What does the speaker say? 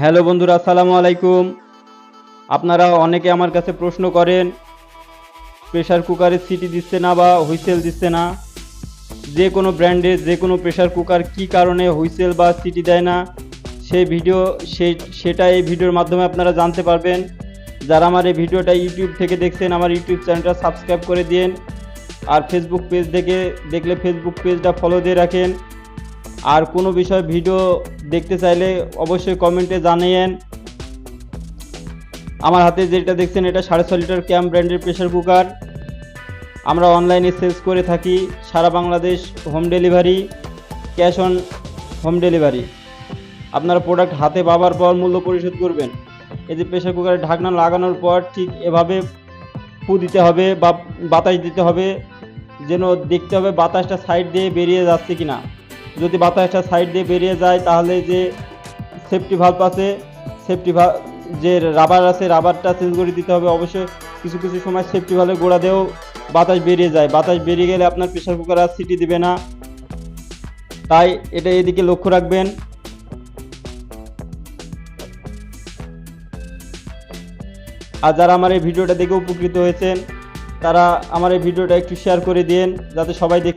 Hello বন্ধুরা, আসসালামু আলাইকুম। আপনারা অনেকে আমার কাছে প্রশ্ন করেন প্রেশার কুকারে সিটি দিচ্ছে না বা হুইসেল দিচ্ছে না। যে কোনো ব্র্যান্ডের যে কোনো প্রেশার কুকার কি কারণে হুইসেল বা সিটি দেয় না সেই ভিডিও সেটা এই ভিডিওর মাধ্যমে আপনারা জানতে পারবেন। যারা আমার এই ভিডিওটা ইউটিউব থেকে দেখছেন, আমার ইউটিউব চ্যানেলটা সাবস্ক্রাইব করে দিন আর ফেসবুক পেজ থেকে দেখলে ফেসবুক পেজটা ফলো দিয়ে রাখেন। আর কোনো বিষয় ভিডিও দেখতে চাইলে অবশ্যই কমেন্টে জানিয়েন। আমার হাতে যেটা দেখছেন, এটা সাড়ে ছ লিটার ক্যাম ব্র্যান্ডের প্রেশার কুকার। আমরা অনলাইনে সেলস করে থাকি সারা Bangladesh home delivery, cash on home delivery. আপনারা প্রোডাক্ট হাতে পাবার পর মূল্য পরিশোধ করবেন। এই যে প্রেশার কুকারে ঢাকনা লাগানোর পর ঠিক এভাবে ফু দিতে হবে বা বাতাস দিতে হবে, যেন দেখতে হবে বাতাসটা সাইড দিয়ে বেরিয়ে যাচ্ছে কিনা। যদি বাতাসটা সাইড দিয়ে বেরিয়ে যায়, তাহলে যে সেফটি ভাল্ব আছে সেফটি ভাল্ব যে রাবার আছে রাবারটা চেঞ্জ করে দিতে হবে। অবশ্যই কিছু কিছু সময় সেফটি ভাল্বের গোড়া দিয়েও বাতাস বেরিয়ে যায়। বাতাস বেরিয়ে গেলে আপনার প্রেশার কুকার আর সিটি দিবে না। তাই এটা এদিকে লক্ষ্য রাখবেন। আর যারা আমার এই ভিডিওটা দেখে উপকৃত হয়েছেন, তারা আমার এই ভিডিওটা একটু শেয়ার করে দিন যাতে সবাই দেখতে